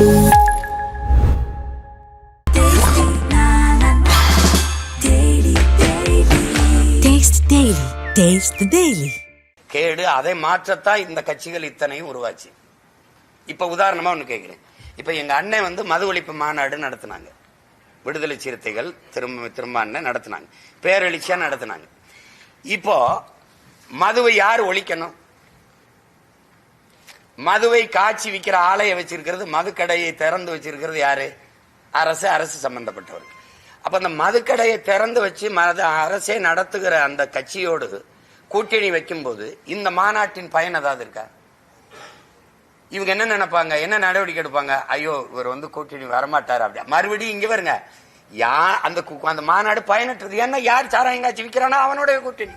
கேடு அதை மாற்றத்தான் இந்த கட்சிகள் இத்தனையும் உருவாச்சு. இப்ப உதாரணமா ஒண்ணு கேட்குறேன் இப்ப எங்க அண்ணன் வந்து மது ஒழிப்பு மாநாடு நடத்தினாங்க. விடுதலை சிறுத்தைகள் திரும்ப திரும்ப அண்ணன் நடத்தினாங்க. பேரெழுச்சியா நடத்தினாங்க. இப்போ மதுவை யார் ஒழிக்கணும்? மதுவை காய்ச்சி விற்கிற ஆலையை வச்சிருக்கிறது மதுக்கடையை திறந்து வச்சிருக்கிறது யாரு? அரசு அரசு சம்பந்தப்பட்டவர்கள். அப்ப அந்த மதுக்கடையை திறந்து வச்சு மது அரசே நடத்துகிற அந்த கட்சியோடு கூட்டணி வைக்கும்போது இந்த மாநாட்டின் பயன் ஏதாவது இருக்கா? இவங்க என்ன நினைப்பாங்க? என்ன நடவடிக்கை எடுப்பாங்க? ஐயோ இவர் வந்து கூட்டணி வரமாட்டார் அப்படியா? மறுபடியும் இங்க வருங்க. யா அந்த அந்த மாநாடு பயனற்றது. ஏன்னா யார் சாராயம் காய்ச்சி விற்கிறானோ அவனுடைய கூட்டணி.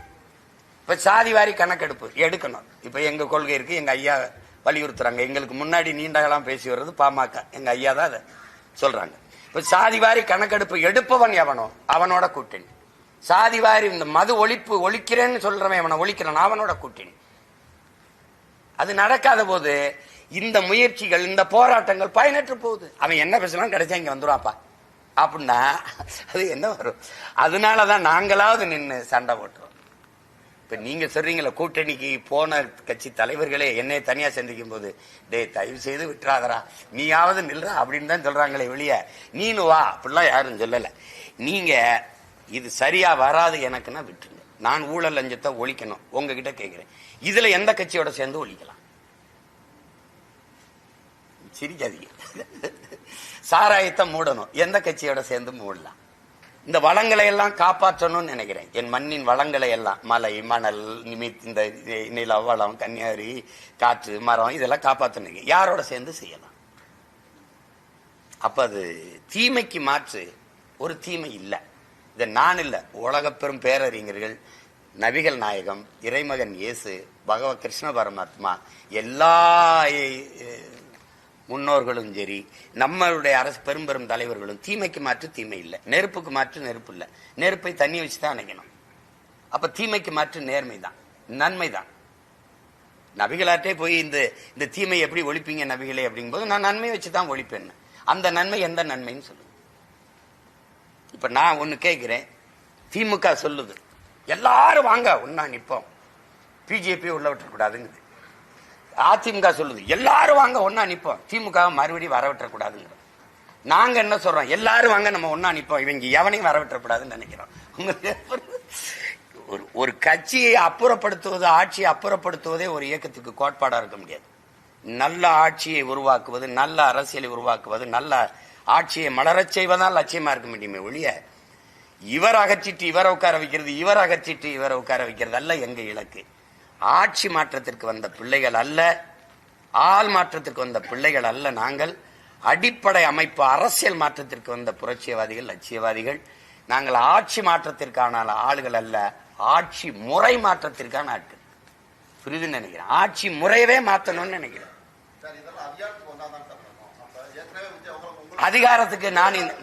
இப்ப சாதி வாரி கணக்கெடுப்பு எடுக்கணும். இப்ப எங்க கொள்கை இருக்கு எங்க ஐயா வலியுறுத்துறாங்க. எங்களுக்கு முன்னாடி நீண்டகலாம் பேசி வர்றது பாமக. எங்க ஐயா தான் அதை சொல்றாங்க. இப்ப சாதி வாரி கணக்கெடுப்பு எடுப்பவன் எவனோ அவனோட கூட்டணி. சாதி வாரி இந்த மது ஒழிப்பு ஒழிக்கிறேன்னு சொல்றவன் அவனை ஒழிக்கிறான் அவனோட கூட்டணி. அது நடக்காத போது இந்த முயற்சிகள் இந்த போராட்டங்கள் பயனற்று போகுது. அவன் என்ன பேசலாம் கிடைச்சா இங்க வந்துருவாப்பா அப்படின்னா அது என்ன வரும்? அதனாலதான் நாங்களாவது நின்னு சண்டை போட்டுறோம் இப்ப நீங்க சொல்றீங்களா கூட்டணிக்கு போன கட்சி தலைவர்களே என்னை தனியா சந்திக்கும் போது டேய் தயவு செய்து விட்டுறாதரா நீயாவது நில்றா அப்படின்னு தான் சொல்றாங்களே வெளிய நீனு வா அப்படிலாம் யாரும் சொல்லல. நீங்க இது சரியா வராது எனக்குன்னா விட்டுருங்க. நான் ஊழல் லஞ்சத்தை ஒழிக்கணும். உங்ககிட்ட கேட்கிறேன் இதுல எந்த கட்சியோட சேர்ந்து ஒழிக்கலாம்? சிரிக்காதீங்க. சாராயத்தை மூடணும். எந்த கட்சியோட சேர்ந்து மூடலாம். இந்த வளங்களை எல்லாம் காப்பாற்றணும்னு நினைக்கிறேன். என் மண்ணின் வளங்களை எல்லாம் மலை மணல் நிமித் இந்த நில வளம் கன்னியாரி காற்று மரம் இதெல்லாம் காப்பாற்றணுங்க யாரோட சேர்ந்து செய்யலாம்? அப்ப அது தீமைக்கு மாற்று ஒரு தீமை இல்லை. இதை நான் இல்லை. உலக பெரும் பேரறிஞர்கள் நபிகள் நாயகம் இறைமகன் இயேசு பகவ கிருஷ்ண பரமாத்மா எல்லா முன்னோர்களும் சரி நம்மளுடைய அரசு பெரும் பெரும் தலைவர்களும் தீமைக்கு மாற்று தீமை இல்லை. நெருப்புக்கு மாற்று நெருப்பு இல்லை. நெருப்பை தண்ணி வச்சு தான் அணைக்கணும். அப்ப தீமைக்கு மாற்று நேர்மை தான் நன்மை தான். நபிகளாட்டே போய் இந்த இந்த தீமை எப்படி ஒழிப்பீங்க நபிகளே அப்படிங்கும்போது நான் நன்மை வச்சு தான் ஒழிப்பேன் அந்த நன்மை எந்த நன்மைன்னு சொல்லுங்க. இப்ப நான் ஒன்று கேட்கிறேன். திமுக சொல்லுது எல்லாரும் வாங்க ஒன்னா நிற்போம் பிஜேபி உள்ள விட்டுறக்கூடாதுங்குது. அதிமுக சொல்லுது எல்லாரும் வாங்க ஒன்னா நிப்போம். திமுக மறுபடியும் வர விட்டுறக்கூடாதுங்கிற நாங்க என்ன சொல்றோம்? எல்லாரும் வாங்க நம்ம ஒன்னா நிப்போம். இவங்க எவனையும் வரவிட்டக்கூடாதுன்னு நினைக்கிறோம். உங்களுக்கு ஒரு ஒரு கட்சியை அப்புறப்படுத்துவது ஆட்சியை அப்புறப்படுத்துவதே ஒரு இயக்கத்துக்கு கோட்பாடா இருக்க முடியாது. நல்ல ஆட்சியை உருவாக்குவது நல்ல அரசியலை உருவாக்குவது நல்ல ஆட்சியை மலரச் செய்வதால் லட்சியமா இருக்க முடியுமே ஒழிய இவர் அகற்றிட்டு இவரை உட்கார வைக்கிறது இவர் அகற்றிட்டு இவரை உட்கார வைக்கிறது அல்ல எங்க இலக்கு. ஆட்சி மாற்றத்திற்கு வந்த பிள்ளைகள் அல்ல ஆள் மாற்றத்திற்கு வந்த பிள்ளைகள் அல்ல நாங்கள். அடிப்படை அமைப்பு அரசியல் மாற்றத்திற்கு வந்த புரட்சியவாதிகள் லட்சியவாதிகள். நாங்கள் ஆட்சி மாற்றத்திற்கான ஆளுகள் அல்ல ஆட்சி முறை மாற்றத்திற்கான ஆட்கள். புரிதுன்னு நினைக்கிறேன். ஆட்சி முறையவே மாற்றணும்னு நினைக்கிறேன். அதிகாரத்துக்கு அதிகாரத்துக்கு நான்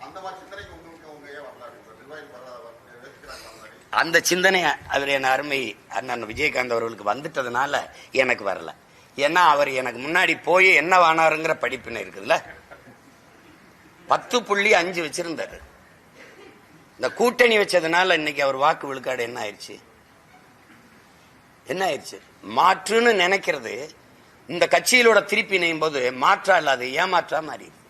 அந்த மாதிரி சிந்தனைக்கு உங்களுக்கு ஏன் வரல நிர்வாகிகள் அந்த சிந்தனை அவர் என் அருமை அண்ணன் விஜயகாந்த் அவர்களுக்கு வந்துட்டதுனால எனக்கு வரல. ஏன்னா அவர் எனக்கு முன்னாடி போய் என்ன வானாருங்கிற படிப்பினை இருக்குதுல்ல. பத்து புள்ளி அஞ்சு வச்சிருந்தாரு. இந்த கூட்டணி வச்சதுனால இன்னைக்கு அவர் வாக்கு விழுக்காடு என்ன ஆயிடுச்சு? என்ன ஆயிடுச்சு? மாற்றுன்னு நினைக்கிறது இந்த கட்சியிலோட திருப்பி இணையும் போது மாற்றா இல்லாது ஏமாற்றா மாறிடுது.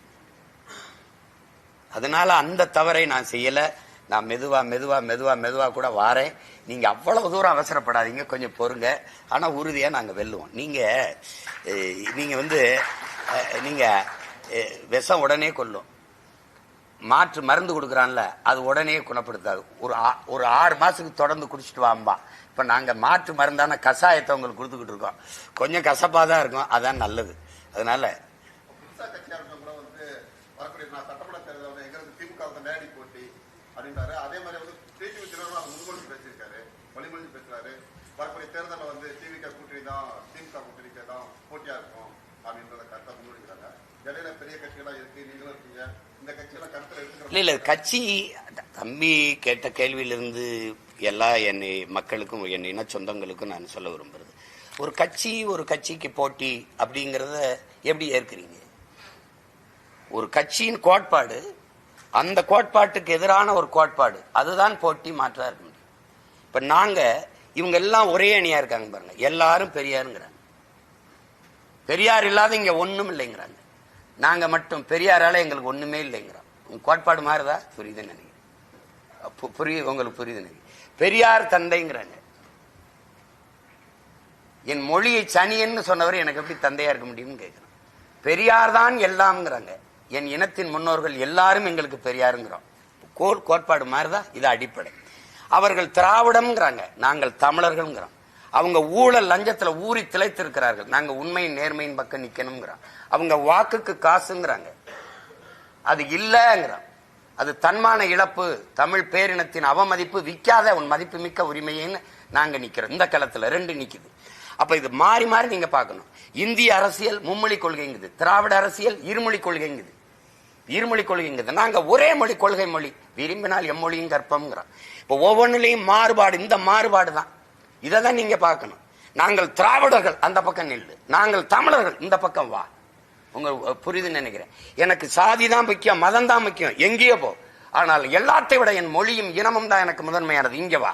அதனால அந்த தவறை நான் செய்யல. நான் மெதுவா மெதுவா மெதுவா மெதுவா கூட வாரேன். நீங்க அவ்வளவு தூரம் அவசரப்படாதீங்க. கொஞ்சம் பொறுங்க. ஆனா உறுதியா நாங்க வெல்லுவோம். நீங்க நீங்க வந்து நீங்க விஷம் உடனே கொல்லும். மாற்று மருந்து கொடுக்குறான்ல அது உடனே குணப்படுத்தாது. ஒரு ஆ- ஒரு ஆறு மாசத்துக்கு தொடர்ந்து குடிச்சிட்டு வாம்பா இப்ப நாங்க மாற்று மருந்தான கஷாயத்தை உங்களுக்கு கொடுத்துக்கிட்டு இருக்கோம். கொஞ்சம் கசப்பா தான் இருக்கும். அதான் நல்லது. அதனால புதுசா கட்சியா இருக்கவங்க கூட வந்து வரக்கூடிய நான் சட்டமன்ற தேர்தல் வந்து எங்க இருந்து திமுக வந்து நேரடி போட்டி அப்படின்றாரு. அதே மாதிரி வந்து டிடிவி அவர் முன்மொழி பேசியிருக்காரு. வழிமொழி பேசுறாரு. வரக்கூடிய தேர்தலில் வந்து திமுக கூட்டணி தான் திமுக கூட்டணிக்கு தான் போட்டியா இருக்கும் அப்படின்றத கருத்தை முன்மொழிக்கிறாங்க இடையில பெரிய கட்சிகளாக இருக்கு நீங்களும் இருக்கீங்க. இந்த கட்சியெல்லாம் கருத்தில் எடுத்துக்கிறோம். இல்லை கட்சி தம்பி கேட்ட கேள்வியிலிருந்து எல்லா என்னை மக்களுக்கும் என் இன சொந்தங்களுக்கும் நான் சொல்ல விரும்புறது. ஒரு கட்சி ஒரு கட்சிக்கு போட்டி அப்படிங்கிறத எப்படி ஏற்கிறீங்க? ஒரு கட்சியின் கோட்பாடு அந்த கோட்பாட்டுக்கு எதிரான ஒரு கோட்பாடு. அதுதான் போட்டி மாற்றா இருக்க முடியும். இப்ப நாங்க இவங்க எல்லாம் ஒரே அணியா இருக்காங்க பாருங்க. எல்லாரும் பெரியாருங்கிறாங்க. பெரியார் இல்லாத இங்க ஒண்ணும் இல்லைங்கிறாங்க. நாங்க மட்டும் பெரியாரால எங்களுக்கு ஒண்ணுமே இல்லைங்கிறோம். உங்க கோட்பாடு மாறுதா? புரியுதுன்னு நினைக்கிறேன். புரிய புரியுது உங்களுக்கு புரியுது நினைக்கிறேன். பெரியார் தந்தைங்கிறாங்க. என் மொழியை சனியன்னு சொன்னவர் எனக்கு எப்படி தந்தையா இருக்க முடியும்னு கேட்கிறேன் பெரியார் தான் எல்லாம்ங்கிறாங்க. என் இனத்தின் முன்னோர்கள் எல்லாரும் எங்களுக்கு பெரியாருங்கிறோம். கோல் கோட்பாடு மாதிரிதா இது அடிப்படை. அவர்கள் திராவிடம்ங்கிறாங்க. நாங்கள் தமிழர்கள்ங்கிறோம். அவங்க ஊழல் லஞ்சத்தில் ஊறி திளைத்திருக்கிறார்கள். நாங்கள் உண்மையின் நேர்மையின் பக்கம் நிற்கணுங்கிறோம் அவங்க வாக்குக்கு காசுங்கிறாங்க. அது இல்லைங்கிறோம். அது தன்மான இழப்பு தமிழ் பேரினத்தின் அவமதிப்பு விற்காத உன் மதிப்பு மிக்க உரிமைன்னு நாங்கள் நிற்கிறோம் இந்த களத்தில் ரெண்டு நிற்குது அப்போ இது மாறி மாறி நீங்கள் பார்க்கணும். இந்திய அரசியல் மும்மொழி கொள்கைங்குது. திராவிட அரசியல் இருமொழி கொள்கைங்குது. இருமொழி கொள்கைங்கிறது நாங்கள் ஒரே மொழி கொள்கை மொழி. விரும்பினால் எம்மொழியும் கற்பம்ங்கிறோம் இப்போ ஒவ்வொன்றிலையும் மாறுபாடு இந்த மாறுபாடு தான். இதை தான் நீங்கள் பார்க்கணும். நாங்கள் திராவிடர்கள் அந்த பக்கம் நில்லு. நாங்கள் தமிழர்கள் இந்த பக்கம் வா. உங்களுக்கு புரியுதுன்னு நினைக்கிறேன். எனக்கு சாதி தான் முக்கியம் மதம் தான் முக்கியம். எங்கேயோ போ. ஆனால் எல்லாத்தை விட என் மொழியும் இனமும் தான் எனக்கு முதன்மையானது. இங்கே வா.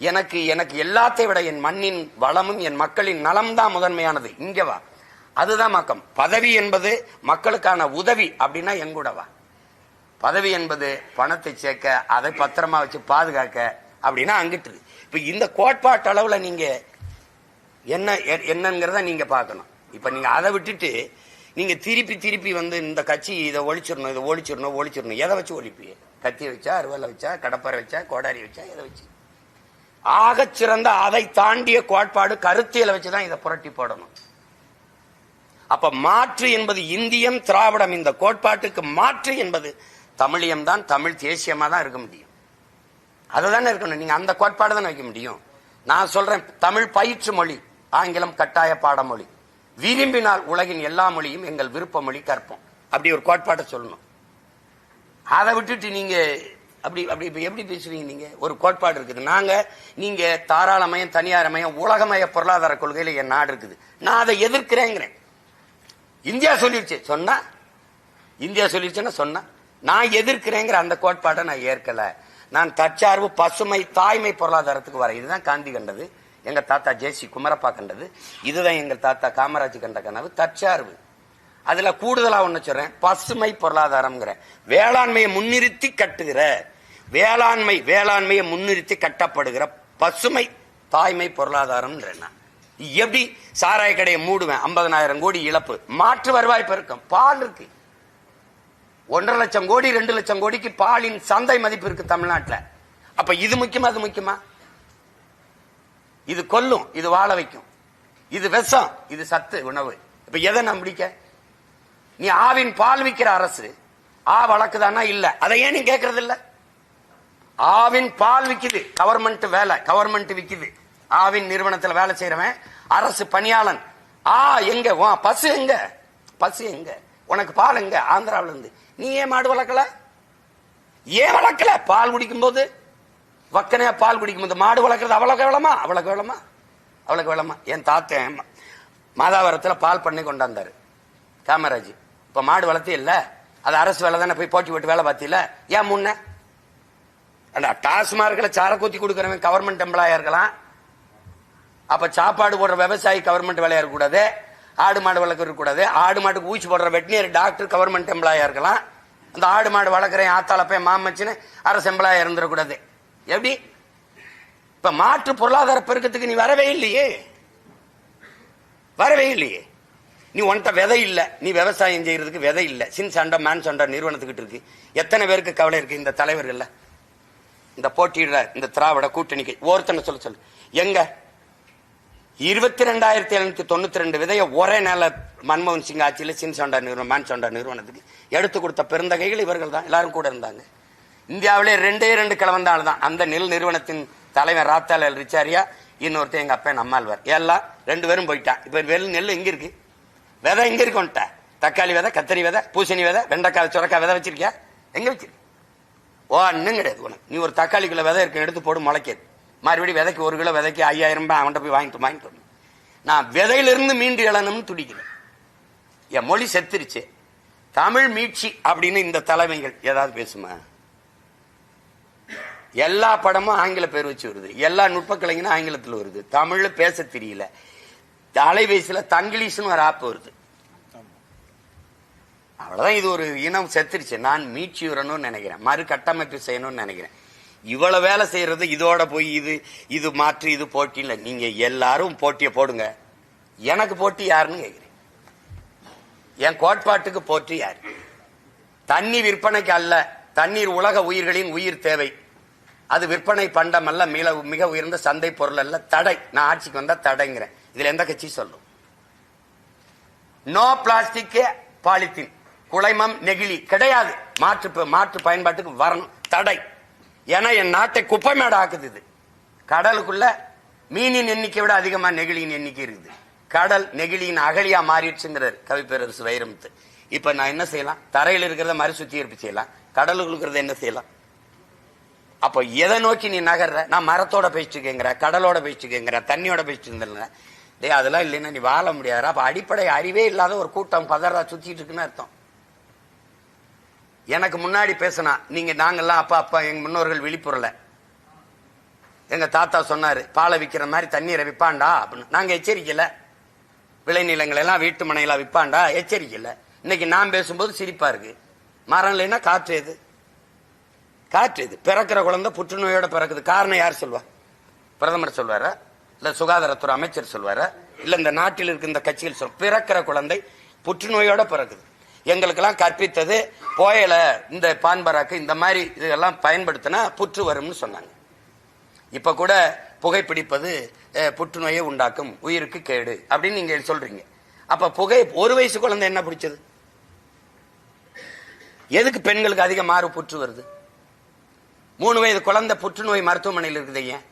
எனக்கு எனக்கு எல்லாத்தை விட என் மண்ணின் வளமும் என் மக்களின் நலம் தான் முதன்மையானது. இங்கே வா. அதுதான் மக்கம். பதவி என்பது மக்களுக்கான உதவி அப்படின்னா எங்கூடவா பதவி என்பது பணத்தை சேர்க்க அதை பத்திரமா வச்சு பாதுகாக்க அப்படின்னா அங்கிட்டு இப்ப இந்த கோட்பாட்டு அளவுல நீங்க என்ன என்னங்கிறத நீங்க பார்க்கணும். இப்ப நீங்க அதை விட்டுட்டு நீங்க திருப்பி திருப்பி வந்து இந்த கட்சி இதை ஒழிச்சிடணும் இதை ஒழிச்சிடணும் ஒழிச்சிடணும். எதை வச்சு ஒழிப்பீங்க? கத்தி வச்சா அருவாலை வச்சா கடப்பாறை வச்சா கோடாரி வச்சா எதை வச்சு? ஆக சிறந்த அதை தாண்டிய கோட்பாடு கருத்தியலை வச்சுதான் இதை புரட்டி போடணும். அப்ப மாற்று என்பது இந்தியம் திராவிடம் இந்த கோட்பாட்டுக்கு மாற்று என்பது தமிழியம் தான் தமிழ் தேசியமா தான் இருக்க முடியும். அதுதானே இருக்கணும். நீங்க அந்த கோட்பாடு தானே வைக்க முடியும். நான் சொல்றேன் தமிழ் பயிற்று மொழி ஆங்கிலம் கட்டாய பாடமொழி. விரும்பினால் உலகின் எல்லா மொழியும் எங்கள் விருப்ப மொழி கற்போம். அப்படி ஒரு கோட்பாட்டை சொல்லணும். அதை விட்டுட்டு நீங்க அப்படி அப்படி இப்போ எப்படி பேசுவீங்க நீங்க? ஒரு கோட்பாடு இருக்குது. நாங்க நீங்க தாராளமயம் தனியாரமயம் உலகமய பொருளாதார கொள்கையில என் நாடு இருக்குது. நான் அதை எதிர்க்கிறேங்கிறேன். இந்தியா சொல்லிருச்சு. சொன்னா? இந்தியா சொல்லிருச்சுன்னா சொன்னா? நான் எதிர்க்கிறேங்கிற அந்த கோட்பாட்டை நான் ஏற்கல. நான் தற்சார்பு பசுமை தாய்மை பொருளாதாரத்துக்கு வரேன். இதுதான் காந்தி கண்டது. எங்க தாத்தா ஜேசி குமரப்பா கண்டது. இதுதான் எங்க தாத்தா காமராஜ் கண்ட கனவு. தற்சார்பு. அதுல கூடுதலா ஒண்ணு சொல்றேன். பசுமை பொருளாதாரம்ங்கிற. வேளாண்மையை முன்னிறுத்தி கட்டுகிற. வேளாண்மை வேளாண்மையை முன்னிறுத்தி கட்டப்படுகிற பசுமை தாய்மை பொருளாதாரம் எப்படி சாராய கடையை மூடுவேன்? ஐம்பதனாயிரம் கோடி இழப்பு. மாற்று வருவாய் பெருக்கம். பால் இருக்கு. ஒன்றரை லட்சம் கோடி ரெண்டு லட்சம் கோடிக்கு பாலின் சந்தை மதிப்பு இருக்கு தமிழ்நாட்டில். அப்ப இது முக்கியமா அது முக்கியமா? இது கொல்லும் இது வாழ வைக்கும். இது விஷம் இது சத்து உணவு. இப்ப எதை நம்பிக்க நீ ஆவின் பால் விற்கிற அரசு. ஆ வழக்குதானா? இல்ல. அதை ஏன் நீ கேட்கறது இல்ல ஆவின் பால் விக்குது. கவர்மெண்ட் வேலை கவர்மெண்ட் விக்குது. ஆவின் நிறுவனத்தில் வேலை செய்யறவன் அரசு பணியாளன். ஆ எங்க? உன் பசு எங்க? பசு எங்க? உனக்கு பால் எங்க? ஆந்திராவில இருந்து. நீ ஏன் மாடு வளர்க்கல? ஏன் வளர்க்கல? பால் குடிக்கும் போது வக்கனையா பால் குடிக்கும் போது மாடு வளர்க்கறது அவ்வளவு வேளமா அவ்வளவு வேளமா அவ்வளவு வேளமா என் தாத்தன் மாதாவரத்தில் மாதாவரத்துல பால் பண்ணி கொண்டாந்தாரு. காமராஜ். இப்ப மாடு வளர்த்தி இல்ல. அது அரசு வேலை தானே? போய் போட்டி போட்டு வேலை பார்த்தில ஏன் முன்ன? அந்த டாஸ்மார்க்ல சார கூத்தி கொடுக்கறவன் கவர்மெண்ட் எம்ப்ளாயா இருக்கலாம். அப்ப சாப்பாடு போடுற விவசாயி கவர்மெண்ட் வேலையா இருக்கக்கூடாது. ஆடு மாடு வளர்க்க இருக்கக்கூடாது. ஆடு மாட்டுக்கு ஊசி போடுற வெட்டினரி டாக்டர் கவர்மெண்ட் எம்ப்ளாயா இருக்கலாம். அந்த ஆடு மாடு வளர்க்குறேன் ஆத்தால போய் மாமச்சின்னு அரசு எம்ப்ளாயா இருந்துடக்கூடாது. எப்படி? இப்ப மாற்று பொருளாதார பெருக்கத்துக்கு நீ வரவே இல்லையே. வரவே இல்லையே. நீ உன்கிட்ட விதை இல்லை. நீ விவசாயம் செய்யறதுக்கு விதை இல்லை. சின் சண்டை மேன் சண்டை நிறுவனத்துக்கிட்டு இருக்கு. எத்தனை பேருக்கு கவலை இருக்கு? இந்த தலைவர்கள்ல. இந்த போட்டியிட இந்த திராவிட கூட்டணிக்கு. ஒருத்தனை சொல்ல சொல்லு. எங்க? இருபத்தி ரெண்டாயிரத்தி எழுநூத்தி தொண்ணூத்தி ரெண்டு விதைய ஒரே நாள மன்மோகன் சிங் ஆட்சியில சின்சொண்டா நிறுவனம் மேன் சண்டா நிறுவனத்துக்கு எடுத்து கொடுத்த பெருந்தகைகள் இவர்கள் தான். எல்லாரும் கூட இருந்தாங்க. இந்தியாவிலே ரெண்டே ரெண்டு கிழவன் தான் தான். அந்த நெல் நிறுவனத்தின் தலைவர் ராத்தால் ரிச்சாரியா இன்னொருத்தன் எங்கள் அப்பா நம்மாழ்வார் எல்லாம் ரெண்டு பேரும் போயிட்டான் இப்போ வெள்ளி நெல் எங்கே இருக்கு? விதை எங்கே இருக்கு தக்காளி விதை கத்திரி விதை பூசணி விதை வெண்டைக்காய் சுரக்காய் விதை வச்சிருக்கியா? எங்கே வச்சிருக்க ஒன்னும் கிடையாது உனக்கு. நீ ஒரு தக்காளிக்குள்ள விதை இருக்கு எடுத்து போடு முளைக்காது. மறுபடியும் விதைக்கு ஒரு கிலோ விதைக்கு ஐயாயிரம் ரூபாய் அவன்கிட்ட போய் வாங்கிட்டு வாங்கிட்டு நான் விதையிலிருந்து மீண்டு எழணும்னு துடிக்கிறேன் என் மொழி செத்துருச்சு. தமிழ் மீட்சி அப்படின்னு இந்த தலைமைகள் ஏதாவது பேசுமா? எல்லா படமும் ஆங்கில பேர் வச்சு வருது. எல்லா நுட்ப கலைஞனும் ஆங்கிலத்தில் வருது. தமிழ்ல பேச தெரியல. அலைபேசியில் தங்கிலீஷ்னு ஒரு ஆப் வருது. அவ்வளவுதான் இது ஒரு இனம் செத்துருச்சு. நான் மீட்சி வரணும்னு நினைக்கிறேன். மறு கட்டமைப்பு செய்யணும்னு நினைக்கிறேன். இவ்வளவு வேலை செய்யறது இதோட போய் இது இது மாற்று இது போட்டி இல்ல. நீங்க எல்லாரும் போட்டியை போடுங்க. எனக்கு போட்டி யாருன்னு கேட்குறேன் என் கோட்பாட்டுக்கு போட்டி யார்? தண்ணி விற்பனைக்கு அல்ல தண்ணீர் உலக உயிர்களின் உயிர் தேவை. அது விற்பனை பண்டம் அல்ல மிக மிக உயர்ந்த சந்தை பொருள் அல்ல தடை. நான் ஆட்சிக்கு வந்தா தடைங்கிறேன். இதுல எந்த கட்சி சொல்லும். No plastic polythene. குளைமம் நெகிழி கிடையாது. மாற்று ப- மாற்று பயன்பாட்டுக்கு வரணும். தடை. ஏன்னா என் நாட்டை குப்பை மேடம் ஆக்குது இது. கடலுக்குள்ள மீனின் எண்ணிக்கை விட அதிகமா நெகிழியின் எண்ணிக்கை இருக்குது. கடல் நெகிழியின் அகழியா மாறிடுச்சுங்கிறார் கவிப்பேரரசு வைரமுத்து. இப்ப நான் என்ன செய்யலாம்? தரையில் இருக்கிறத மறு சுத்திகரிப்பு செய்யலாம். கடலுக்குள்ள இருக்கிறத என்ன செய்யலாம்? அப்போ எதை நோக்கி நீ நகர்ற? நான் மரத்தோட பேசிட்டுக்கேங்கிற கடலோட பேசிட்டுக்கேங்கிற தண்ணியோட பேசிட்டு டேய் அதெல்லாம் இல்லைன்னா நீ வாழ முடியாது அப்ப அடிப்படை அறிவே இல்லாத ஒரு கூட்டம் பதறதா சுத்திட்டு இருக்குன்னு அர்த்தம். எனக்கு முன்னாடி பேசினா நீங்க நாங்கெல்லாம் அப்பா அப்பா எங்க முன்னோர்கள் விழிப்புறல. எங்க தாத்தா சொன்னாரு பாலை விற்கிற மாதிரி தண்ணீரை விற்பாண்டா அப்படின்னு. நாங்க எச்சரிக்கல. விளைநிலங்கள் எல்லாம் வீட்டு மனையில விற்பாண்டா எச்சரிக்கல. இன்னைக்கு நான் பேசும்போது சிரிப்பா இருக்கு. மரம் இல்லைன்னா காற்று எது? காற்று இது பிறக்கிற குழந்தை புற்றுநோயோட பிறக்குது. காரணம் யார் சொல்வா? பிரதமர் சொல்வாரா? இல்ல சுகாதாரத்துறை அமைச்சர் சொல்வாரா? இல்ல இந்த நாட்டில் இருக்க இந்த கட்சிகள் சொல் பிறக்கிற குழந்தை புற்றுநோயோட பிறக்குது. எங்களுக்கெல்லாம் கற்பித்தது போயல இந்த பான்பராக்கு இந்த மாதிரி இதெல்லாம் பயன்படுத்தினா புற்று வரும்னு சொன்னாங்க. இப்போ கூட புகைப்பிடிப்பது புற்றுநோயை உண்டாக்கும் உயிருக்கு கேடு அப்படின்னு நீங்க சொல்றீங்க. அப்ப புகை ஒரு வயசு குழந்தை என்ன பிடிச்சது? எதுக்கு பெண்களுக்கு அதிக மாறு புற்று வருது? மூணு வயது குழந்தை புற்றுநோய் மருத்துவமனையில் இருக்குது ஏன்?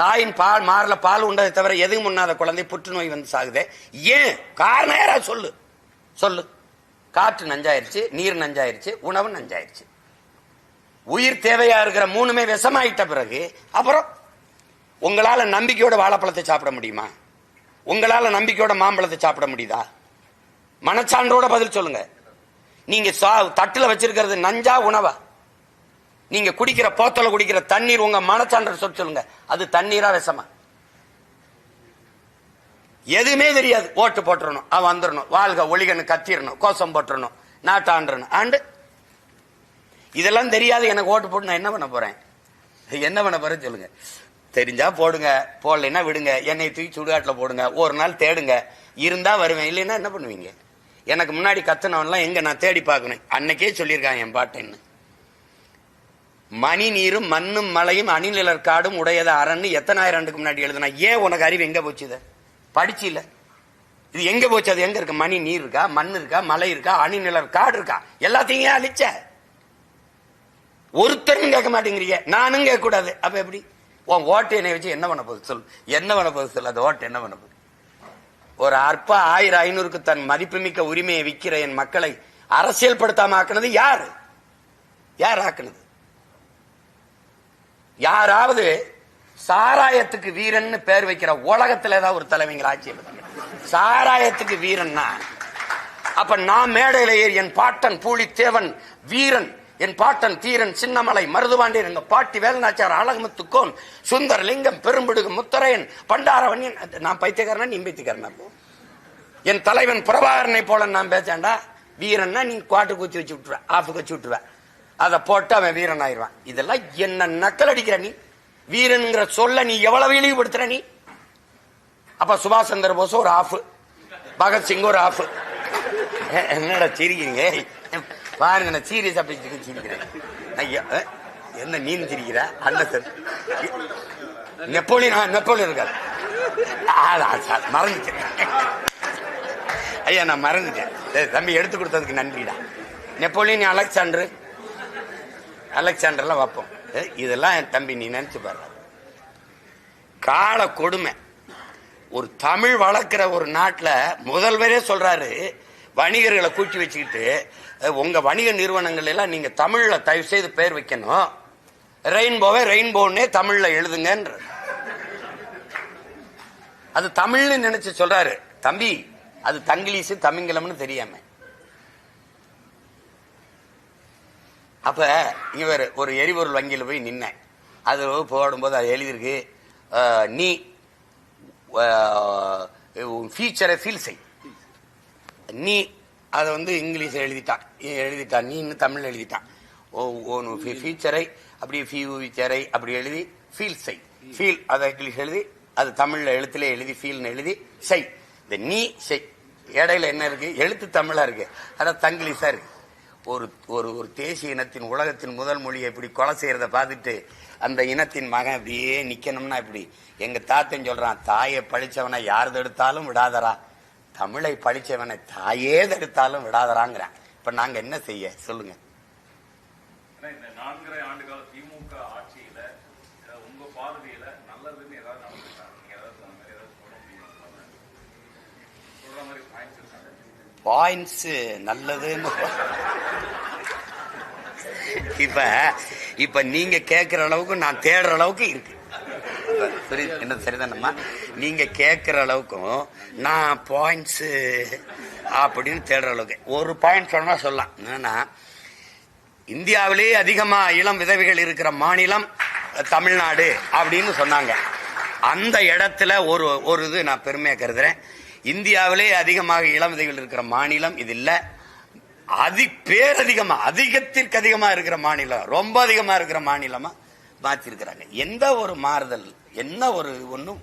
தாயின் பால் மாறல பால் உண்டதை தவிர எதுவும் முன்னாத குழந்தை புற்றுநோய் வந்து சாகுதே? ஏன்? காரணம் யாராவது சொல்லு. சொல்லு. காற்று நஞ்சாயிருச்சு நீர் நஞ்சாயிருச்சு உணவு நஞ்சாயிருச்சு. உயிர் தேவையா இருக்கிற மூணுமே விஷமாயிட்ட பிறகு அப்புறம் உங்களால நம்பிக்கையோட வாழைப்பழத்தை சாப்பிட முடியுமா? உங்களால நம்பிக்கையோட மாம்பழத்தை சாப்பிட முடியுதா? மனச்சான்றோட பதில் சொல்லுங்க. நீங்க சா- தட்டுல வச்சிருக்கிறது நஞ்சா உணவா? நீங்க குடிக்கிற போத்தல குடிக்கிற தண்ணீர் உங்க மனச்சான்ற சொல் சொல்லுங்க. அது தண்ணீரா விஷமா? எதுவுமே தெரியாது. ஓட்டு போட்டுறணும். அவன் வந்துடணும் வாழ்க ஒளிகன்னு கத்திரணும் கோஷம் போட்டுறணும். நாட்டாண்டணும் ஆண்டு இதெல்லாம் தெரியாது. எனக்கு ஓட்டு போட்டு நான் என்ன பண்ண போறேன்? என்ன பண்ண போறேன்னு சொல்லுங்க. தெரிஞ்சா போடுங்க. போடலைன்னா விடுங்க. என்னை தூக்கி சுடுகாட்டில் போடுங்க. ஒரு நாள் தேடுங்க. இருந்தா வருவேன். இல்லைன்னா என்ன பண்ணுவீங்க? எனக்கு முன்னாடி கத்தனவன்லாம் எங்க நான் தேடி பார்க்கணும். அன்னைக்கே சொல்லியிருக்காங்க என் பாட்டேன்னு. மணி நீரும் மண்ணும் மலையும் அணிநிலர் காடும் உடையத அரண்னு எத்தனாயிரம் ஆண்டுக்கு முன்னாடி எழுதுனா? ஏன் உனக்கு அறிவு எங்க போச்சு படிச்சு இல்ல இது எங்க போச்சு? அது எங்க இருக்கு? மணி நீர் இருக்கா? மண் இருக்கா? மலை இருக்கா? அணிநிலர் காடு இருக்கா? எல்லாத்தையும் ஏன் அழிச்ச? ஒருத்தரும் கேட்க மாட்டேங்கிறீங்க. நானும் கேட்க கூடாது. அப்ப எப்படி? உன் ஓட்டு என்னை வச்சு என்ன பண்ண போகுது? சொல் என்ன பண்ண போகுது சொல் அந்த ஓட்டு என்ன பண்ண போகுது? ஒரு அற்ப ஆயிரம் ஐநூறுக்கு தன் மதிப்புமிக்க உரிமையை விற்கிற என் மக்களை அரசியல் படுத்தாம ஆக்குனது யாரு? யார் ஆக்குனது? யாராவது சாராயத்துக்கு வீரன் பேர் வைக்கிற உலகத்துல ஏதாவது ஒரு தலைவங்க ஆட்சி சாராயத்துக்கு வீரன்னா அப்ப நான் மேடையில ஏறி என் பாட்டன் பூலித்தேவன் வீரன் என் பாட்டன் தீரன் சின்னமலை மருதுபாண்டியன் எங்க பாட்டி வேலநாச்சார் அழகுமுத்துக்கோன் சுந்தரலிங்கம் பெரும்பிடுகு முத்தரையன் பண்டாரவன் நான் பைத்தியக்காரனா நீ பைத்தியக்காரனா என் தலைவன் பிரபாகரனை போல நான் பேசாண்டா வீரன்னா நீ குவாட்டு குச்சி வச்சு விட்டுருவேன் ஆஃபு குச்சி விட்டுருவேன் அதை போட்டு அவன் வீரன் ஆயிடுவான் இதெல்லாம் என்ன நக்கல் அடிக்கிற நீ? வீரனுங்கிற சொல்ல நீ எவ்வளவு இழிவுபடுத்துற நீ? அப்ப சுபாஷ் சந்திர போஸ் ஒரு ஆஃப். பகத்சிங் ஒரு ஆஃப். என்னடா சிரிக்கிறீங்க? பாருங்க நான் சீரியஸ் அப்படி சிரிக்கிறேன். ஐயா என்ன நீன் சிரிக்கிற? அண்ணன் நெப்போலியன் ஆ, நெப்போலியன் இருக்காரு. ஆ, சார், மறந்துட்டேன். ஐயா நான் மறந்துட்டேன். தம்பி எடுத்து கொடுத்ததுக்கு நன்றிடா. Napoleon Alexander. அலெக்சாண்டர்லாம் வைப்போம். இதெல்லாம் என் தம்பி நீ நினைச்சு பாரு. கால கொடுமை. ஒரு தமிழ் வளர்க்கிற ஒரு நாட்டில் முதல்வரே சொல்றாரு வணிகர்களை கூட்டி வச்சுக்கிட்டு உங்க வணிக நிறுவனங்கள் எல்லாம் நீங்க தமிழ்ல தயவு செய்து பேர் வைக்கணும். ரெயின்போவை ரெயின்போன்னே தமிழ்ல எழுதுங்கன்ற. அது தமிழ்னு நினைச்சு சொல்றாரு. தம்பி அது தங்கிலீஷு தமிங்கிலம்னு தெரியாம. அப்ப இவர் ஒரு எரிபொருள் வங்கியில் போய் நின்னேன் அது போடும்போது அது எழுதியிருக்கு நீ ஃபியூச்சரை ஃபீல் செய். நீ அதை வந்து இங்கிலீஷில் எழுதிட்டான் எழுதிட்டான் நீன்னு தமிழ் எழுதிட்டான் ஓ ஃபியூச்சரை அப்படி ஃபியூச்சரை அப்படி எழுதி ஃபீல் செய். ஃபீல் அதை இங்கிலீஷ் எழுதி அது தமிழ்ல எழுத்துல எழுதி ஃபீல்னு எழுதி செய். இந்த நீ செய். இடையில என்ன இருக்கு? எழுத்து தமிழா இருக்கு. ஆனால் தங்கிலீஷா இருக்கு. ஒரு ஒரு ஒரு தேசிய இனத்தின் உலகத்தின் முதல் மொழியை இப்படி கொலை செய்யறத பார்த்துட்டு அந்த இனத்தின் மகன் அப்படியே நிக்கணும்னா இப்படி எங்க தாத்தன் சொல்றான் தாயை பழிச்சவனை யார் தடுத்தாலும் விடாதரா தமிழை பழிச்சவனை தாயே தடுத்தாலும் விடாதராங்கிறான் இப்ப நாங்க என்ன செய்ய? சொல்லுங்க ஆனா இந்த நான்கரை ஆண்டு கால திமுக ஆட்சியில அஹ், உங்க பார்வையில நல்லதுன்னு ஏதாவது நடந்துருக்கா நீங்க ஏதாவது சொன்ன மாதிரி ஏதாவது சொல்ல முடியுமா சொல்ற மாதிரி பாயிண்ட்ஸ் இருக்காங்க பாயிண்ட்ஸ் நல்லதுன்னு. இப்ப இப்ப நீங்க கேட்கிற அளவுக்கு நான் தேடுற அளவுக்கு இருக்கு. புரியுது என்ன சரிதானம்மா? நீங்க கேட்கிற அளவுக்கும் நான் பாயிண்ட்ஸ் அப்படின்னு தேடுற அளவுக்கு. ஒரு பாயிண்ட் சொன்னா சொல்லலாம். என்னன்னா இந்தியாவிலேயே அதிகமா இளம் விதவைகள் இருக்கிற மாநிலம் தமிழ்நாடு அப்படின்னு சொன்னாங்க. அந்த இடத்துல ஒரு ஒரு இது நான் பெருமையை கருதுறேன். இந்தியாவிலே அதிகமாக இளம் விதைகள் இருக்கிற மாநிலம் இது இல்ல அதி பேரதிகமா அதிகத்திற்கு அதிகமா இருக்கிற மாநிலம் ரொம்ப அதிகமா இருக்கிற மாநிலமா மாத்திருக்கிறாங்க. எந்த ஒரு மாறுதல் என்ன ஒரு ஒன்றும்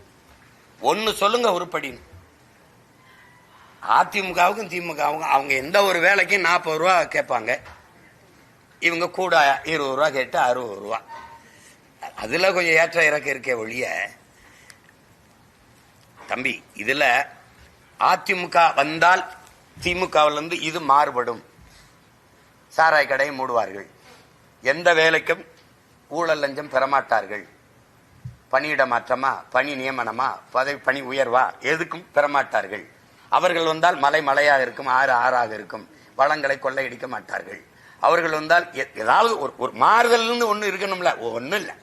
ஒன்னு சொல்லுங்க உருப்படின்னு அதிமுகவுக்கும் திமுகவுக்கும் அவங்க எந்த ஒரு வேலைக்கும் நாற்பது ரூபா கேட்பாங்க. இவங்க கூட இருபது ரூபா கேட்டு அறுபது ரூபா. அதில் கொஞ்சம் ஏற்ற இறக்க இருக்கே ஒழிய தம்பி இதில் அதிமுக வந்தால் திமுகவிலிருந்து இது மாறுபடும். சாராய் கடையை மூடுவார்கள். எந்த வேலைக்கும் ஊழல் லஞ்சம் பெறமாட்டார்கள். பணியிட மாற்றமா? பணி நியமனமா? பதவி பணி உயர்வா? எதுக்கும் பெறமாட்டார்கள். அவர்கள் வந்தால் மலை மலையாக இருக்கும் ஆறு ஆறாக இருக்கும். வளங்களை கொள்ளையடிக்க மாட்டார்கள். அவர்கள் வந்தால் ஏதாவது ஒரு ஒரு மாறுதல்னு ஒன்று இருக்கணும்ல? ஒன்றும் இல்லை.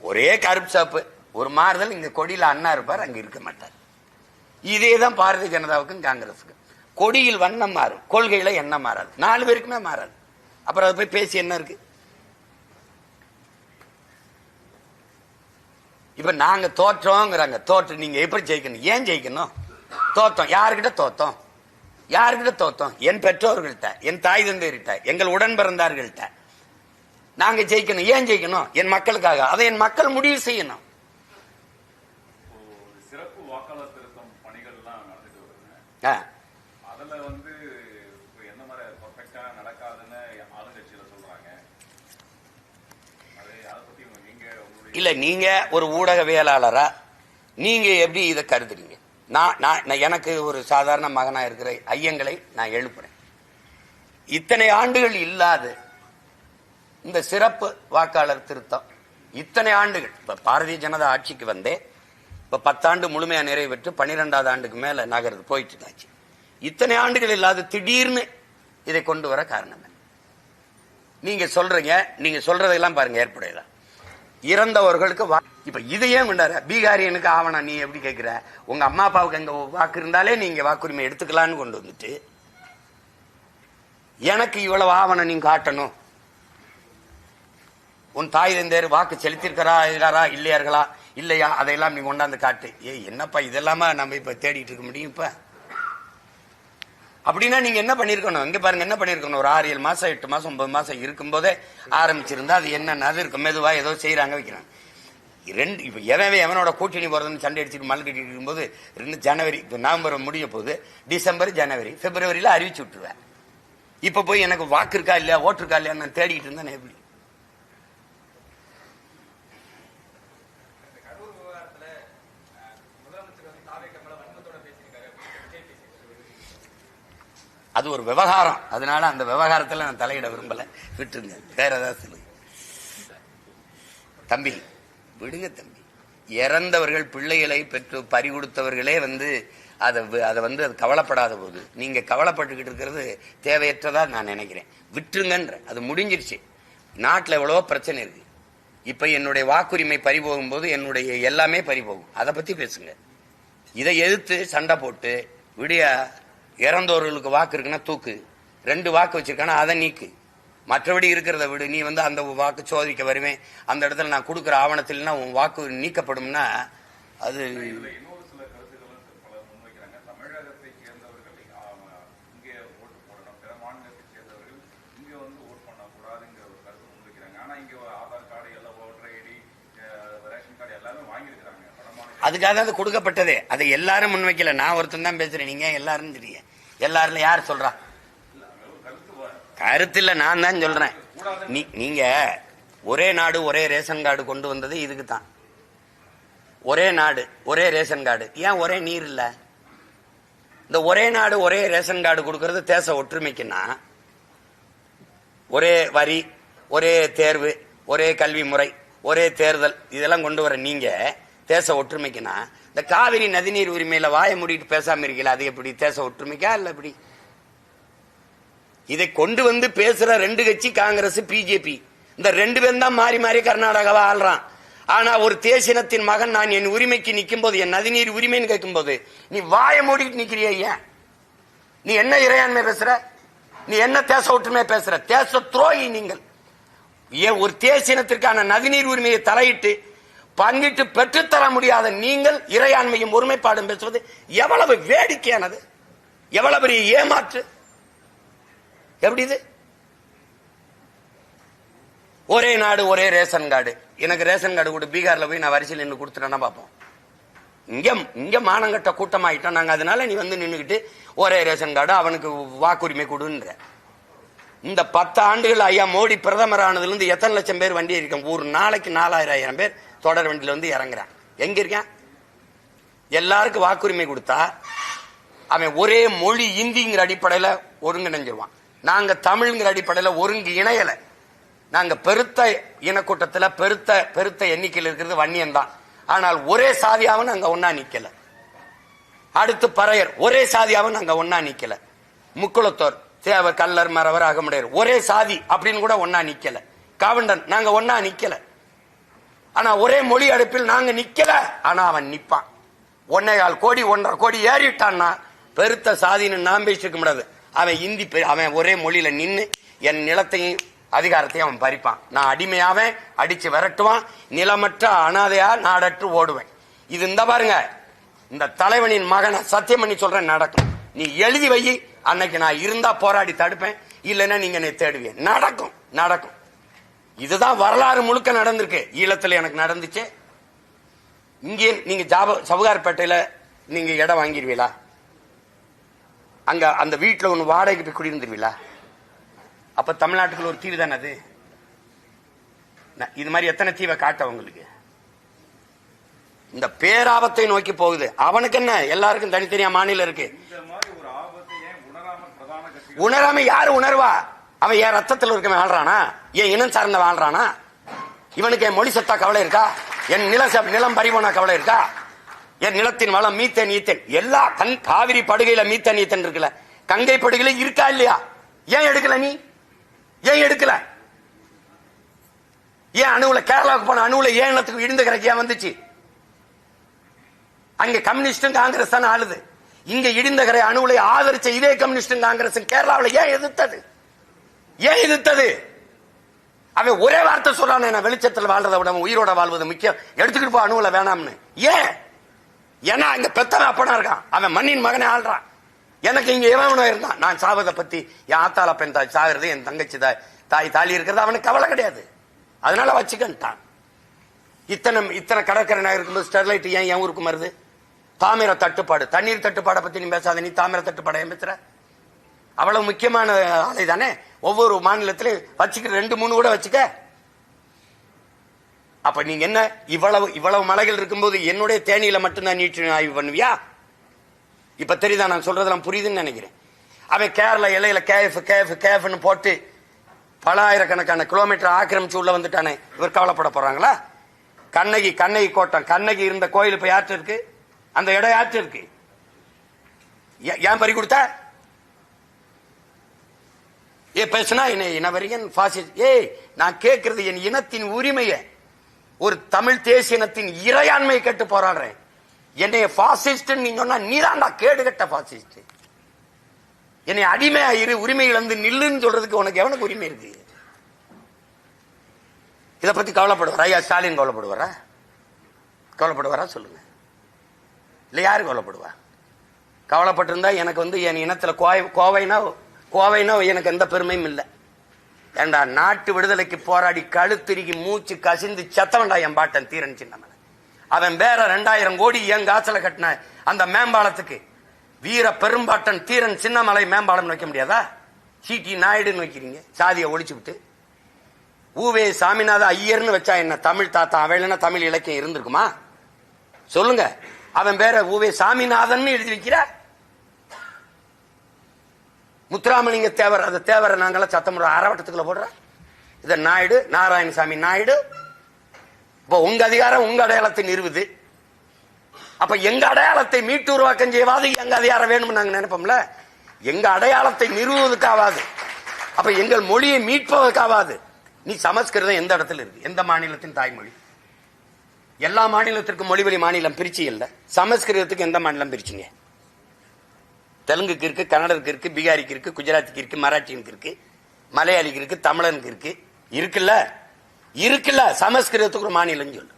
ஒரே கருப்பு சாப்பு. ஒரு மாறுதல் இங்கே கொடியில் அண்ணா இருப்பார் அங்கே இருக்க மாட்டார். இதே தான் பாரதிய ஜனதாவுக்கும் காங்கிரஸுக்கும். கொடியில் வண்ணம் மாறும். கொள்கையில எண்ணம் மாறாது. நாலு பேருக்குமே மாறாது. அப்புறம் அதை போய் பேசி என்ன இருக்கு? இப்ப நாங்க தோற்றோங்கிறாங்க. தோற்று நீங்க எப்படி ஜெயிக்கணும்? ஏன் ஜெயிக்கணும்? தோத்தோம். யாருக்கிட்ட தோத்தோம்? யாருக்கிட்ட தோத்தோம்? என் பெற்றோர்கள்ட்ட என் தாய் தந்தையர்கிட்ட எங்கள் உடன் பிறந்தார்கள்ட்ட. நாங்க ஜெயிக்கணும். ஏன் ஜெயிக்கணும்? என் மக்களுக்காக. அதை என் மக்கள் முடிவு செய்யணும் இப்போ ஒரு சிறப்பு வாக்காளர் திருத்தம் பணிகள் எல்லாம் நடந்துட்டு வருதுங்க ஆ. அதுல வந்து இப்போ என்ன மாதிரி பர்ஃபெக்டா நடக்காதுன்னு ஆளுங்கட்சியில சொல்றாங்க அது அதை பத்தி உங்க- நீங்க உங்களுடைய இல்ல நீங்க ஒரு ஊடகவியலாளரா நீங்க எப்படி இதை கருதுறீங்க? நான் நான் நான் எனக்கு ஒரு சாதாரண மகனா இருக்கிற ஐயங்களை நான் எழுப்புறேன். இத்தனை ஆண்டுகள் இல்லாத இந்த சிறப்பு வாக்காளர் திருத்தம் இத்தனை ஆண்டுகள். இப்ப பாரதிய ஜனதா ஆட்சிக்கு வந்தே இப்போ பத்தாண்டு முழுமையாக நிறைவேற்று பன்னிரெண்டாவது ஆண்டுக்கு மேலே நகருது போயிட்டு இருந்தாச்சு இத்தனை ஆண்டுகள் இல்லாத திடீர்னு இதை கொண்டு வர காரணம் நீங்க சொல்றீங்க நீங்க சொல்றதெல்லாம் பாருங்க ஏற்புடையதா. இறந்தவர்களுக்கு வா- இப்ப இதையே கொண்டாரு பீகாரியனுக்கு ஆவணம் நீ எப்படி கேட்கிற உங்க அம்மா அப்பாவுக்கு அங்க வாக்கு இருந்தாலே நீங்க வாக்குரிமை எடுத்துக்கலாம்னு கொண்டு வந்துட்டு எனக்கு இவ்வளவு ஆவணம் நீங்க காட்டணும். உன் தாய் தந்தையர் வாக்கு செலுத்திருக்கிறா இருக்கிறாரா இல்லையார்களா? இல்லையா? அதையெல்லாம் நீ கொண்டாந்து காட்டு. ஏ என்னப்பா இதெல்லாமா நம்ம இப்ப தேடிட்டு இருக்க முடியும் இப்ப? அப்படின்னா நீங்க என்ன பண்ணிருக்கணும்? இங்க பாருங்க என்ன பண்ணிருக்கணும்? ஒரு ஆறு ஏழு மாசம் எட்டு மாசம் ஒன்பது மாசம் இருக்கும்போதே ஆரம்பிச்சிருந்தா அது என்னென்ன அது இருக்கும் மெதுவா ஏதோ செய்யறாங்க வைக்கிறாங்க. ரெண்டு இப்ப எவன் எவனோட கூட்டணி போறதுன்னு சண்டை அடிச்சுட்டு மல் கட்டிட்டு இருக்கும்போது ரெண்டு ஜனவரி இப்போ நவம்பர் முடிய போகுது. டிசம்பர் ஜனவரி. பிப்ரவரியில அறிவிச்சு விட்டுருவேன். இப்ப போய் எனக்கு வாக்கு இருக்கா இல்லையா ஓட்டு இருக்கா இல்லையா நான் தேடிட்டு இருந்தேன் எப்படி கரூர் விவகாரத்துல அஹ், முதலமைச்சர் வந்து தாவேக்க மேல வன்மத்தோட பேசியிருக்காரு அப்படின்னு விஜய் பேசியிருக்காரு அது ஒரு விவகாரம். அதனால அந்த விவகாரத்தில் நான் தலையிட விரும்பல. விட்டுருங்க. வேற ஏதாவது சொல்லுங்க தம்பி விடுங்க தம்பி. இறந்தவர்கள் பிள்ளைகளை பெற்று பறி கொடுத்தவர்களே வந்து அதை அதை வந்து அது கவலைப்படாத போது நீங்க கவலைப்பட்டுக்கிட்டு இருக்கிறது தேவையற்றதா நான் நினைக்கிறேன். விட்டுருங்கன்ற. அது முடிஞ்சிருச்சு. நாட்டில் எவ்வளவோ பிரச்சனை இருக்கு. இப்ப என்னுடைய வாக்குரிமை பறிபோகும் போது என்னுடைய எல்லாமே பறிபோகும் அதை பத்தி பேசுங்க. இதை எதிர்த்து சண்டை போட்டு விடிய இறந்தவர்களுக்கு வாக்கு இருக்குன்னா தூக்கு. ரெண்டு வாக்கு வச்சிருக்கானா அதை நீக்கு. மற்றபடி இருக்கிறத விடு. நீ வந்து அந்த வாக்கு சோதிக்க வருவேன். அந்த இடத்துல நான் கொடுக்குற ஆவணத்தில்னா உன் வாக்கு நீக்கப்படும்னா அது அதுக்காக தான் அது கொடுக்கப்பட்டதே. அதை எல்லாரும் முன்வைக்கல. நான் ஒருத்தன் தான் பேசுறேன். நீங்க எல்லாரும் தெரியும். எல்லாரும் யார் சொல்றா? கருத்து இல்ல நான் தான் சொல்றேன். நீ நீங்க ஒரே நாடு ஒரே ரேஷன் கார்டு கொண்டு வந்தது இதுக்கு தான் ஒரே நாடு ஒரே ரேஷன் கார்டு. ஏன் ஒரே நீர் இல்ல? இந்த ஒரே நாடு ஒரே ரேஷன் கார்டு கொடுக்கறது தேச ஒற்றுமைக்குன்னா ஒரே வரி ஒரே தேர்வு ஒரே கல்வி முறை ஒரே தேர்தல் இதெல்லாம் கொண்டு வர நீங்கள் தேச ஒற்றுமைக்குன்னா இந்த காவிரி நதிநீர் உரிமையில வாய மூடிட்டு பேசாம இருக்கீங்களா? அது எப்படி? தேச ஒற்றுமைக்கா இல்ல எப்படி? இதை கொண்டு வந்து பேசுற ரெண்டு கட்சி காங்கிரஸ் பிஜேபி. இந்த ரெண்டு பேரும் தான் மாறி மாறி கர்நாடகாவை ஆள்றான். ஆனா ஒரு தேசினத்தின் மகன் நான் என் உரிமைக்கு நிற்கும் போது என் நதிநீர் உரிமைன்னு கேட்கும் போது நீ வாய மூடிட்டு நிக்கிறிய ஏன்? நீ என்ன இறையாண்மை பேசுற? நீ என்ன தேச ஒற்றுமை பேசுற? தேச துரோகி நீங்கள். ஏன் ஒரு தேசினத்திற்கான நதிநீர் உரிமையை தலையிட்டு பங்கிட்டு பெற்றுத்தர முடியாத நீங்கள் இறையாண்மையும் ஒருமைப்பாடும் பேசுவது எவ்வளவு வேடிக்கையானது? எவ்வளவு பெரிய ஏமாற்று? எப்படி இது? ஒரே நாடு ஒரே ரேஷன் கார்டு. எனக்கு ரேஷன் கார்டு கூட பீகார்ல போய் நான் வரிசையில் நின்று கொடுத்துட்டேன்னா பார்ப்போம். இங்க இங்க மானங்கட்ட கூட்டமாயிட்டோம். நாங்க அதனால நீ வந்து நின்றுக்கிட்டு ஒரே ரேஷன் கார்டு அவனுக்கு வாக்குரிமை கொடுன்ற. இந்த பத்து ஆண்டுகள் ஐயா மோடி பிரதமர் ஆனதுல இருந்து எத்தனை லட்சம் பேர் வண்டி இருக்கும் ஒரு நாளைக்கு நாலாயிரம் ஆயிரம் பேர். தொடர் வண்டியில் வந்து இறங்குறான். எங்க இருக்கான்? எல்லாருக்கும் வாக்குரிமை கொடுத்தா அவன் ஒரே மொழி இந்திங்கிற அடிப்படையில் ஒருங்கிணைஞ்சிருவான். நாங்க தமிழ்ங்கிற அடிப்படையில் ஒருங்கி இணையலை. நாங்க பெருத்த இனக்கூட்டத்தில் பெருத்த பெருத்த எண்ணிக்கையில் இருக்கிறது வன்னியன் தான் ஆனால் ஒரே சாதியாவும் நாங்க ஒன்னா நிக்கல. அடுத்து பறையர் ஒரே சாதியாவும் நாங்க ஒன்னா நிக்கல. முக்குளத்தோர் தேவ கல்லர் மறவர் அகமுடையர் ஒரே சாதி அப்படின்னு கூட ஒன்னா நிக்கல. காவண்டன் நாங்க ஒன்னா நிக்கல. ஆனா ஒரே மொழி அடுப்பில் நாங்க நிக்கல. ஆனா அவன் நிப்பான். ஒன்னேகால் கோடி ஒன்றரை கோடி ஏறிட்டான்னா பெருத்த சாதின்னு நாம் பேசிருக்க முடியாது. அவன் இந்தி பெ- அவன் ஒரே மொழியில நின்று என் நிலத்தையும் அதிகாரத்தையும் அவன் பறிப்பான். நான் அடிமையாவேன் அடிச்சு விரட்டுவான் நிலமற்ற அனாதையா நாடற்று ஓடுவேன். இது இந்த பாருங்க இந்த தலைவனின் மகனை சத்தியம் பண்ணி சொல்றேன் நடக்கும். நீ எழுதி வை அன்னைக்கு நான் இருந்தா போராடி தடுப்பேன் இல்லைன்னா நீங்க என்னை தேடுவீங்க. நடக்கும் நடக்கும். இதுதான் வரலாறு முழுக்க நடந்திருக்கு. ஈழத்துல எனக்கு நடந்துச்சு. இங்கே நீங்க ஜாப சவுகார்பேட்டையில நீங்க இடம் வாங்கிடுவீங்களா அங்க அந்த வீட்டுல ஒண்ணு வாடகைக்கு போய் குடியிருந்துருவீங்களா அப்ப தமிழ்நாட்டுக்குள்ள ஒரு தீவு தானே அது? இது மாதிரி எத்தனை தீவை காட்ட உங்களுக்கு? இந்த பேராபத்தை நோக்கி போகுது. அவனுக்கு என்ன? எல்லாருக்கும் தனித்தனியா மாநிலம் இருக்கு. உணராம யாரு உணர்வா? அவன் என் ரத்தத்தில் இருக்கவன் வாழ்றானா என் இனம் சார்ந்த வாழ்றானா? இவனுக்கு என் மொழி சத்தா கவலை இருக்கா? என் நில ச- நிலம் பறிபோனா கவலை இருக்கா? என் நிலத்தின் வளம் மீத்தேன் ஈத்தேன். எல்லா கண் காவிரி படுகையில மீத்தேன் ஈத்தன் இருக்குல்ல. கங்கை படுகையில இருக்கா இல்லையா? ஏன் எடுக்கல நீ? ஏன் எடுக்கல? ஏன் அணுவுல கேரளாவுக்கு போன அணுவுல ஏன் இனத்துக்கு இடிந்த கரைக்கு ஏன் வந்துச்சு? அங்க கம்யூனிஸ்டும் காங்கிரஸ் தானே ஆளுது. இங்க இடிந்தகரை அணுவுலை ஆதரிச்ச இதே கம்யூனிஸ்டும் காங்கிரஸ் கேரளாவில் ஏன் எதிர்த்தது? ஏன் எதிர்த்தது? அவன் ஒரே வார்த்தை சொல்றான் நான் வெளிச்சத்தில் வாழ்றதை விட உயிரோட வாழ்வது முக்கியம். எடுத்துக்கிட்டு போ அணுவில் வேணாம்னு. ஏன்? ஏன்னா அங்க பெத்தவன் அப்பனா இருக்கான். அவன் மண்ணின் மகனை ஆள்றான். எனக்கு இங்க எவனோ இருந்தான். நான் சாவதை பத்தி என் ஆத்தால பெண் தாய் சாகிறது என் தங்கச்சி தாய் தாய் தாலி இருக்கிறது அவனுக்கு கவலை கிடையாது. அதனால வச்சுக்கிட்டான். இத்தனை இத்தனை கடற்கரை நகர் இருக்கும்போது ஸ்டெர்லைட் ஏன் என் ஊருக்கு வருது? தாமிர தட்டுப்பாடு. தண்ணீர் தட்டுப்பாடை பத்தி நீ பேசாத நீ தாமிர தட்டுப்பாடை ஏன் பேசுற? அவ்வளவு முக்கியமான ஆலை தானே ஒவ்வொரு மாநிலத்திலும் வச்சுக்க ரெண்டு மூணு கூட வச்சுக்க. அப்ப நீங்க என்ன இவ்வளவு இவ்வளவு மலைகள் இருக்கும்போது என்னுடைய தேனியில மட்டும்தான் நீட்டு ஆய்வு பண்ணுவியா? இப்ப தெரியுதா நான் சொல்றதெல்லாம் புரியுதுன்னு நினைக்கிறேன். அவன் கேரளா இலையில கேஃப் கேஃப் கேஃப்னு போட்டு பல ஆயிரக்கணக்கான கிலோமீட்டர் ஆக்கிரமிச்சு உள்ள வந்துட்டானே. இவர் கவலைப்பட போறாங்களா? கண்ணகி கண்ணகி கோட்டம். கண்ணகி இருந்த கோயில் இப்ப யார்கிட்ட இருக்கு? அந்த இடம் யார்கிட்ட இருக்கு? ஏன் பறி கொடுத்தா? ஏ பேசுனா என்ன இனவரியன் பாசிஸ்ட் ஏய் நான் கேட்கறது என் இனத்தின் உரிமையை ஒரு தமிழ் தேசியனத்தின் இறையாண்மையை கேட்டு போராடுறேன். என்னைய பாசிஸ்ட் நீ சொன்னா நீதான்டா கேடு கட்ட பாசிஸ்ட் என்னை அடிமையா இரு உரிமை இழந்து நில்லுன்னு சொல்றதுக்கு உனக்கு எவனுக்கு உரிமை இருக்கு? இதை பத்தி கவலைப்படுவாரா? ஐயா ஸ்டாலின் கவலைப்படுவாரா? கவலைப்படுவாரா? சொல்லுங்க. இல்ல யாரு கவலைப்படுவா? கவலைப்பட்டிருந்தா எனக்கு வந்து என் இனத்துல கோவை கோவைனா கோவைனா எனக்கு எந்த பெருமையும் இல்லை. ஏண்டா நாட்டு விடுதலைக்கு போராடி கழுத்திருகி மூச்சு கசிந்து செத்தவன்டா என் பாட்டன் தீரன் சின்னமலை அவன் வேற ரெண்டாயிரம் கோடி என் காசுல கட்டின அந்த மேம்பாலத்துக்கு வீர பெரும்பாட்டன் தீரன் சின்னமலை மேம்பாலம் வைக்க முடியாதா? சிடி நாயுடுன்னு வைக்கிறீங்க. சாதியை ஒழிச்சு விட்டு. ஊவே சாமிநாத ஐயர்னு வச்சா என்ன தமிழ் தாத்தா? அவன் இல்லைன்னா தமிழ் இலக்கியம் இருந்திருக்குமா? சொல்லுங்க. அவன் பேர ஊவே சாமிநாதன் எழுதி வைக்கிற? முத்துராமலிங்க தேவர் அந்த தேவரை நாங்கெல்லாம் சத்தம் அறவட்டத்துக்குள்ள போடுறோம் இத நாயுடு நாராயணசாமி நாயுடு. இப்போ உங்க அதிகாரம் உங்க அடையாளத்தை நிறுவுது. அப்ப எங்க அடையாளத்தை மீட்டு உருவாக்கம் செய்வாது எங்க அதிகாரம் வேணும்னு நாங்க நினைப்போம்ல? எங்க அடையாளத்தை நிறுவுவதற்காவாது. அப்ப எங்கள் மொழியை மீட்பதற்காவாது. நீ சமஸ்கிருதம் எந்த இடத்துல இருக்கு? எந்த மாநிலத்தின் தாய்மொழி? எல்லா மாநிலத்திற்கும் மொழிவழி மாநிலம் பிரிச்சு இல்லை. சமஸ்கிருதத்துக்கு எந்த மாநிலம் பிரிச்சுங்க? தெலுங்குக்கு இருக்கு கன்னடருக்கு இருக்கு பீகாரிக்கு இருக்கு குஜராத்துக்கு இருக்கு மராட்டியனுக்கு இருக்கு மலையாளிக்கு இருக்கு தமிழனுக்கு இருக்கு. இருக்குல்ல? இருக்குல்ல? சமஸ்கிருதத்துக்கு ஒரு மாநிலம் சொல்லு.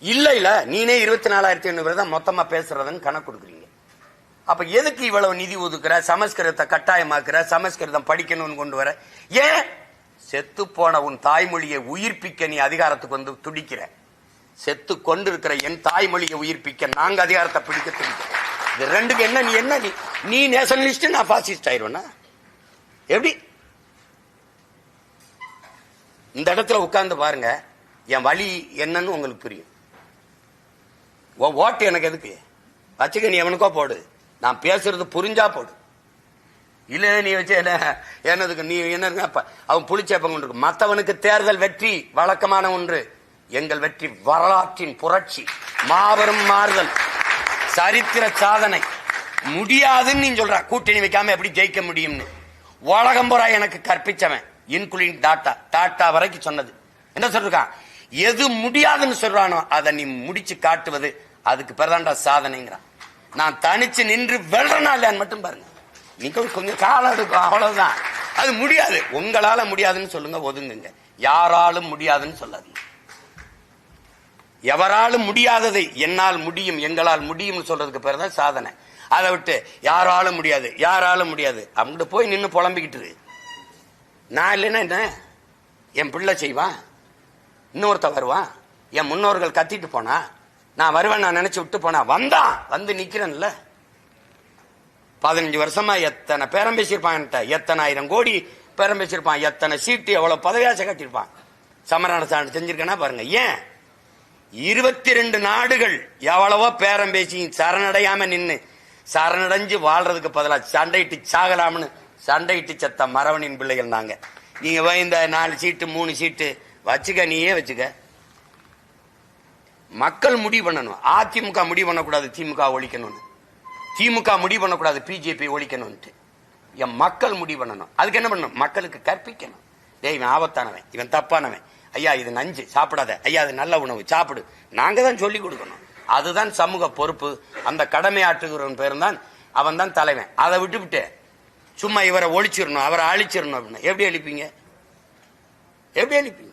இல்ல இல்ல. நீனே இருபத்தி நாலாயிரத்தி ஐநூறு தான் மொத்தமா பேசுறதுன்னு கணக்கு கொடுக்குறீங்க. அப்ப எதுக்கு இவ்வளவு நிதி ஒதுக்குற சமஸ்கிருதத்தை கட்டாயமாக்குற சமஸ்கிருதம் படிக்கணும்னு கொண்டு வர? ஏன்? செத்து போன உன் தாய்மொழியை உயிர்ப்பிக்க நீ அதிகாரத்துக்கு வந்து துடிக்கிற. செத்து கொண்டிருக்கிற என் தாய்மொழியை உயிர்ப்பிக்க நாங்க அதிகாரத்தை பிடிக்க துடிக்கிறோம். இது ரெண்டுக்கு என்ன நீ என்ன நீ நீ நேஷனலிஸ்ட் நான் பாசிஸ்ட் ஆயிருவேனா? எப்படி? இந்த இடத்துல உட்கார்ந்து பாருங்க என் வழி என்னன்னு உங்களுக்கு புரியும். உன் ஓட்டு எனக்கு எதுக்கு? வச்சுக்க நீ எவனுக்கோ போடு. நான் பேசுறது புரிஞ்சா போடு. இல்ல நீ வச்சு என்ன என்னதுக்கு நீ என்ன அவன் புளிச்சேப்பம் கொண்டு மற்றவனுக்கு தேர்தல் வெற்றி வழக்கமான ஒன்று. எங்கள் வெற்றி வரலாற்றின் புரட்சி. மாபெரும் மாறுதல். சரித்திர சாதனை. முடியாதுன்னு நீ சொல்ற. கூட்டணி வைக்காம எப்படி ஜெயிக்க முடியும்னு. உலகம் பூரா எனக்கு கற்பிச்சவன். இன்குலின் டாட்டா. டாட்டா வரைக்கும் சொன்னது. என்ன சொல்றான் எது முடியாதுன்னு சொல்றானோ அதை நீ முடிச்சு காட்டுவது அதுக்கு பிறதாண்டா சாதனைங்கிறான். நான் தனிச்சு நின்று வெல்றனா இல்லையான்னு மட்டும் பாருங்க. நீங்க கொஞ்சம் காலம் எடுக்கும். அவ்வளவுதான். அது முடியாது. உங்களால முடியாதுன்னு சொல்லுங்க ஒதுங்குங்க. யாராலும் முடியாதுன்னு சொல்லாதீங்க. எவராலும் முடியாததை என்னால் முடியும் எங்களால் முடியும்னு சொல்றதுக்கு பேர் தான் சாதனை. அதை விட்டு யாராலும் முடியாது யாராலும் முடியாது. அவங்ககிட்ட போய் நின்று புலம்பிக்கிட்டு நான் இல்லைன்னா என்ன? என் பிள்ளை செய்வான். இன்னொருத்த வருவான். என் முன்னோர்கள் கத்திட்டு போனா நான் வருவேன் நான் நினைச்சு விட்டு போனா வந்தான். வந்து நிக்கிறேன்ல. பதினஞ்சு வருஷமா எத்தனை பேரம் பேசியிருப்பான்ட்ட எத்தனை ஆயிரம் கோடி பேரம் பேசியிருப்பான்? எத்தனை சீட்டு? எவ்வளவு பதவியாசை கட்டியிருப்பான். சமரண சான்று செஞ்சிருக்கேன்னா பாருங்க. ஏன்? இருபத்தி ரெண்டு நாடுகள் எவ்வளவோ பேரம் பேசி சரணடையாம நின்று சரணடைஞ்சு வாழ்றதுக்கு பதிலாக சண்டையிட்டு சாகலாம்னு சண்டையிட்டு செத்த மரவனின் பிள்ளைகள் நாங்க. நீங்க போய் இந்த நாலு சீட்டு மூணு சீட்டு வச்சுக்க நீயே வச்சுக்க. மக்கள் முடிவு பண்ணணும். அதிமுக முடிவு பண்ணக்கூடாது திமுக ஒழிக்கணும்னு. திமுக முடிவு பண்ணக்கூடாது பிஜேபி ஒழிக்கணும்ட்டு என் மக்கள் முடிவு பண்ணணும். அதுக்கு என்ன பண்ணணும்? மக்களுக்கு கற்பிக்கணும். டேய் இவன் ஆபத்தானவன். இவன் தப்பானவன். ஐயா இது நஞ்சு. சாப்பிடாத. ஐயா அது நல்ல உணவு. சாப்பிடு. நாங்க தான் சொல்லி கொடுக்கணும். அதுதான் சமூக பொறுப்பு. அந்த கடமை ஆற்றுகிறவன் பேருந்தான் அவன் தான் தலைவன். அதை விட்டுவிட்டு சும்மா இவரை ஒழிச்சிடணும் அவரை அழிச்சிடணும் அப்படின்னு. எப்படி அழிப்பீங்க? எப்படி அழிப்பீங்க?